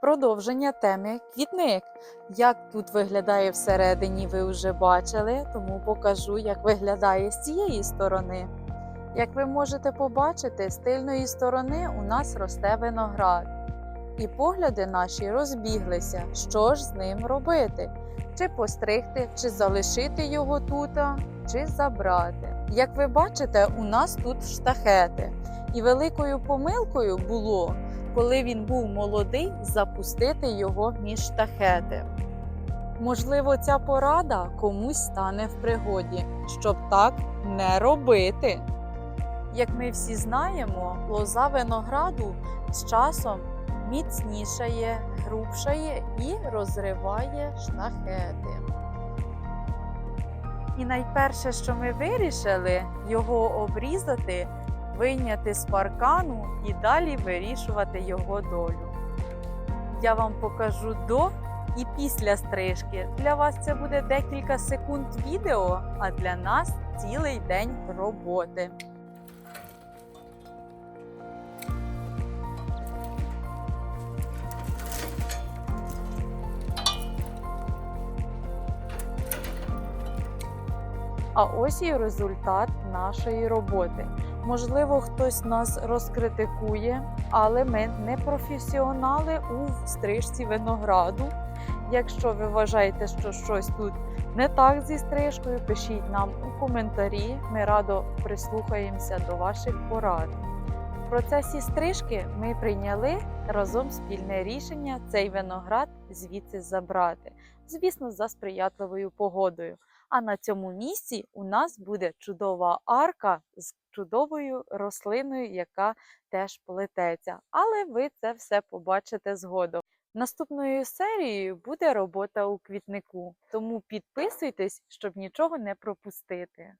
Продовження теми квітник. Як тут виглядає всередині, ви вже бачили, тому покажу, як виглядає з цієї сторони. Як ви можете побачити, з тильної сторони у нас росте виноград. І погляди наші розбіглися, що ж з ним робити? Чи постригти, чи залишити його тут, чи забрати. Як ви бачите, у нас тут штахети. І великою помилкою було коли він був молодий, запустити його між штахети. Можливо, ця порада комусь стане в пригоді, щоб так не робити. Як ми всі знаємо, лоза винограду з часом міцнішає, грубшає і розриває штахети. І найперше, що ми вирішили, його обрізати вийняти з паркану і далі вирішувати його долю. Я вам покажу до і після стрижки. Для вас це буде декілька секунд відео, а для нас цілий день роботи. А ось і результат нашої роботи. Можливо, хтось нас розкритикує, але ми не професіонали у стрижці винограду. Якщо ви вважаєте, що щось тут не так зі стрижкою, пишіть нам у коментарі. Ми радо прислухаємося до ваших порад. В процесі стрижки ми прийняли разом спільне рішення цей виноград звідси забрати. Звісно, за сприятливою погодою. А на цьому місці у нас буде чудова арка з чудовою рослиною, яка теж плететься. Але ви це все побачите згодом. Наступною серією буде робота у квітнику, тому підписуйтесь, щоб нічого не пропустити.